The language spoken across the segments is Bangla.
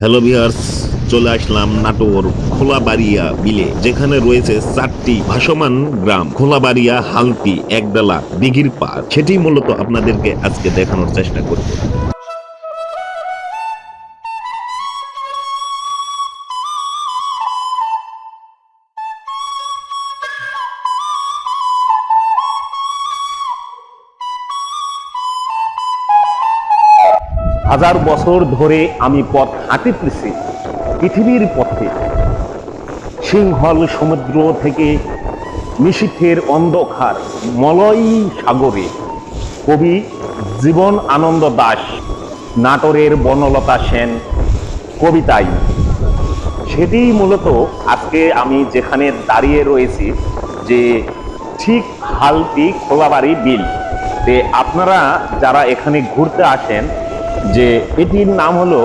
হ্যালো ভিউয়ার্স চলে আসলাম নাটোর খোলাবাড়িয়া বিলে, যেখানে রয়েছে চারটি ভাসমান গ্রাম। খোলাবাড়িয়া হালতি একডালা দিঘির পার সেটি মূলত আপনাদেরকে আজকে দেখানোর চেষ্টা করব। হাজার বছর ধরে আমি পথ হাঁটিতেছি, পৃথিবীর পথে। সিংহল সমুদ্র থেকে নিশীথের অন্ধকার মলয় সাগরে। কবি জীবন আনন্দ দাস, নাটোরের বনলতা সেন কবিতাই সেটি মূলত আজকে আমি যেখানে দাঁড়িয়ে রয়েছি, যে ঠিক হালতি খোলাবাড়ি বিল। তে আপনারা যারা এখানে ঘুরতে আসেন যে এটির নাম হলো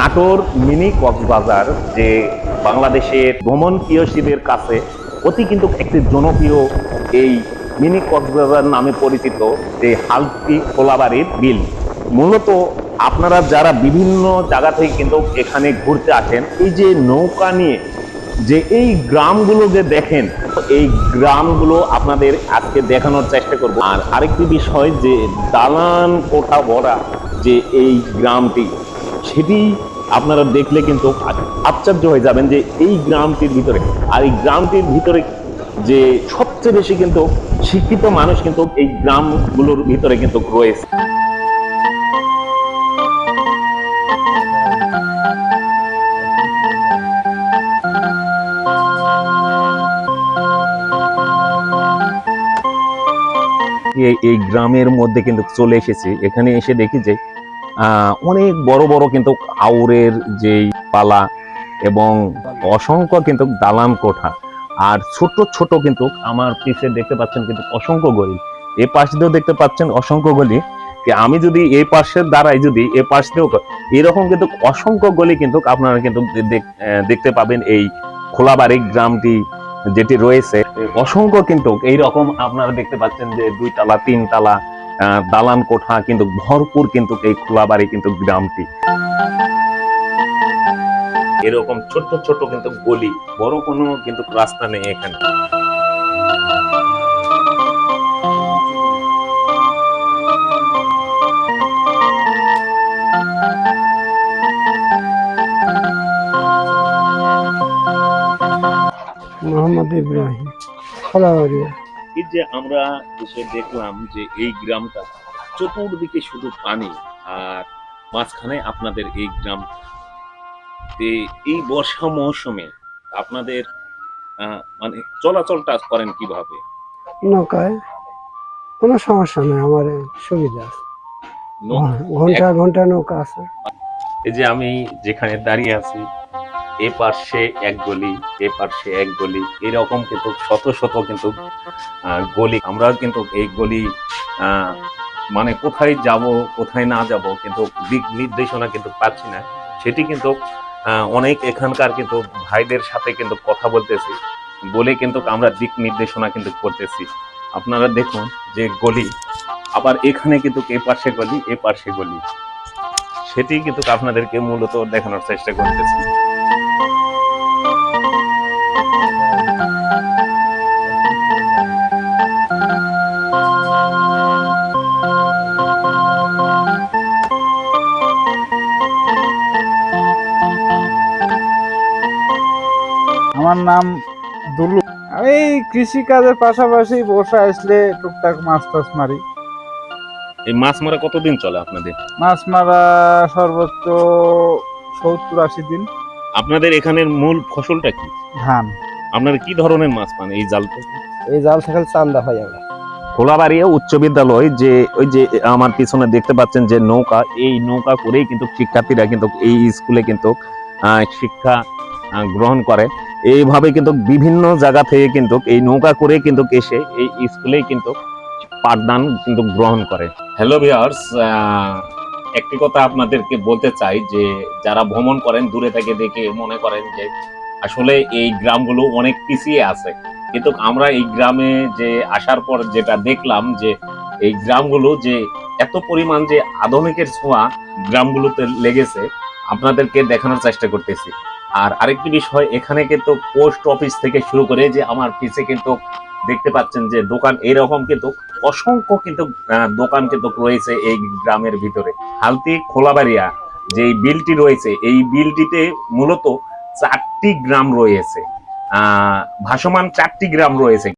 নাটোর মিনি কক্সবাজার, যে বাংলাদেশের ভ্রমণ প্রিয়সীদের কাছে অতি কিন্তু একটি জনপ্রিয় এই মিনি কক্সবাজার নামে পরিচিত যে হালতি খোলাবাড়ির বিল। মূলত আপনারা যারা বিভিন্ন জায়গা থেকে কিন্তু এখানে ঘুরতে আসেন, এই যে নৌকা নিয়ে যে এই গ্রামগুলো যে দেখেন, এই গ্রামগুলো আপনাদের আজকে দেখানোর চেষ্টা করব। আর আরেকটি বিষয় যে দালান কোঠা ভরা যে এই গ্রামটি, সেটি আপনারা দেখলে কিন্তু আশ্চর্য হয়ে যাবেন যে এই গ্রামটির ভিতরে, আর এই গ্রামটির ভিতরে যে সবচেয়ে বেশি কিন্তু শিক্ষিত মানুষ কিন্তু এই গ্রামগুলোর ভিতরে কিন্তু রয়েছে। এই গ্রামের মধ্যে কিন্তু চলে এসেছি। এখানে এসে দেখি যে অনেক বড় বড় কিন্তু আউরের যেই পালা এবং অসংখ্য কিন্তু দালান কোঠা। আর ছোট ছোট কিন্তু আমার পিছে দেখতে পাচ্ছেন কিন্তু অসংখ্য গলি। এ পাশ দিয়েও দেখতে পাচ্ছেন অসংখ্য গলি। আমি যদি এই পাশের দ্বারাই যদি এ পাশ দিয়েও এরকম কিন্তু অসংখ্য গলি কিন্তু আপনারা কিন্তু দেখ- দেখতে পাবেন এই খোলাবাড়ি গ্রামটি যেটি রয়েছে, অসংখ্য কিন্তু এইরকম আপনারা দেখতে পাচ্ছেন যে দুই তালা তিন তালা দালান কোঠা কিন্তু ভরপুর কিন্তু এই খোলা বাড়ি কিন্তু গ্রামটি। এরকম ছোট ছোট কিন্তু গলি, বড় কোনো কিন্তু রাস্তা নেই এখানে। মোহাম্মদ ইব্রাহিম। খোলাবাড়িয়া এই যে আমরা এসে দেখলাম যে এই গ্রামটা চতুর্দিকে শুধু পানি আর মাঝখানে আপনাদের এই গ্রাম এই বর্ষা মৌসুমে আপনাদের মানে চলাচলটা করেন কীভাবে? নৌকায় কোনো সমস্যা নেই আমার সুবিধা আছে। ঘণ্টা ঘণ্টা নৌকা আছে। এই যে আমি যেখানে দাঁড়িয়ে আছি এ পার্শ্বে এক গলি, এ পাশে এক গলি, এরকম কিন্তু শত শত কিন্তু গলি। আমরা কিন্তু এই গলি মানে কোথায় যাব, কোথায় না যাব কিন্তু দিক নির্দেশনা কিন্তু পাচ্ছি না। সেটি কিন্তু অনেক এখানকার কিন্তু ভাইদের সাথে কিন্তু কথা বলতেছি। বলে কিন্তু আমরা দিক নির্দেশনা কিন্তু করতেছি। আপনারা দেখুন যে গলি, আবার এখানে কিন্তু এ পাশে গলি, এ পাশে গলি। সেটি কিন্তু আপনাদেরকে মূলত দেখানোর চেষ্টা করতেছি। আমার নাম দুলু। আমি কৃষি কাজের পাশাপাশি বসে আসলে টুকটাক মাছ টাছ মারি। এই মাছ মারা কতদিন চলে আপনাদের? মাছ মারা সর্বোচ্চ সত্তর আশি দিন। আপনাদের এখানের মূল ফসলটা কি? ধান। আপনারা কি ধরনের মাছ পান এই জাল থেকে? এই জাল থেকে চান্দা হয় আমরা। খোলাবাড়িয়া উচ্চ বিদ্যালয় যে ওই যে আমার পিছনে দেখতে পাচ্ছেন যে নৌকা এই নৌকা করেই কিন্তু শিক্ষার্থীরা কিন্তু এই স্কুলে কিন্তু আহ, শিক্ষা গ্রহণ করে। এইভাবে কিন্তু বিভিন্ন জায়গা থেকে কিন্তু এই নৌকা করে কিন্তু এসে এই স্কুলে কিন্তু পাঠদান কিন্তু গ্রহণ করে। হ্যালো ভিউয়ার্স একটি কথা আপনাদেরকে বলতে চাই যে, যারা ভ্রমণ করেন, দূরে থেকে দেখে মনে করেন যে, আসলে এই গ্রামগুলো অনেক পিছিয়ে আছে। কিন্তু আমরা এই গ্রামে যে আসার পর যেটা দেখলাম যে, এই গ্রামগুলো যে এত পরিমাণ যে আধুনিকের ছোঁয়া গ্রামগুলোতে লেগেছে, আপনাদেরকে দেখানোর চেষ্টা করতেছি। আর আরেকটি বিষয় এখানে কিন্তু পোস্ট অফিস থেকে শুরু করে যে আমার পিছে কিন্তু দেখতে পাচ্ছেন যে দোকান এরকম কিন্তু অসংখ্য কিন্তু দোকান কিন্তু রয়েছে এই গ্রামের ভিতরে। হালতি খোলাবাড়িয়া যে বিলটি রয়েছে, এই বিলটিতে মূলত চারটি গ্রাম রয়েছে। আহ, ভাসমান চারটি গ্রাম রয়েছে।